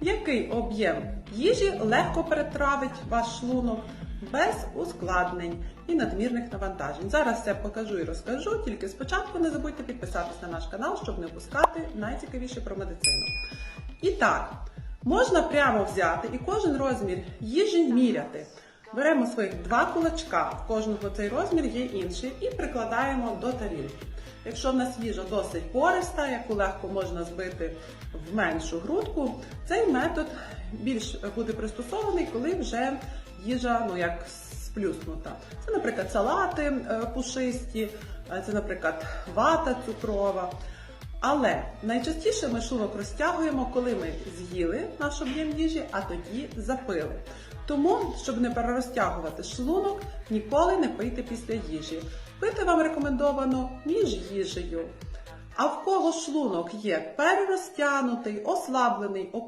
який об'єм їжі легко перетравить ваш шлунок без ускладнень і надмірних навантажень. Зараз все покажу і розкажу, тільки спочатку не забудьте підписатись на наш канал, щоб не опускати найцікавіше про медицину. І так, можна прямо взяти і кожен розмір їжі міряти. Беремо своїх два кулачка, в кожного цей розмір є інший, і прикладаємо до тарілки. Якщо в нас їжа досить пориста, яку легко можна збити в меншу грудку, цей метод більш буде пристосований, коли вже їжа ну як сплюснута. Це, наприклад, салати е, пушисті, е, це, наприклад, вата цукрова. Але найчастіше ми шлунок розтягуємо, коли ми з'їли наш об'єм їжі, а тоді запили. Тому, щоб не перерозтягувати шлунок, ніколи не пийте після їжі. Пити вам рекомендовано між їжею. А в кого шлунок є перерозтягнутий, ослаблений, опущений,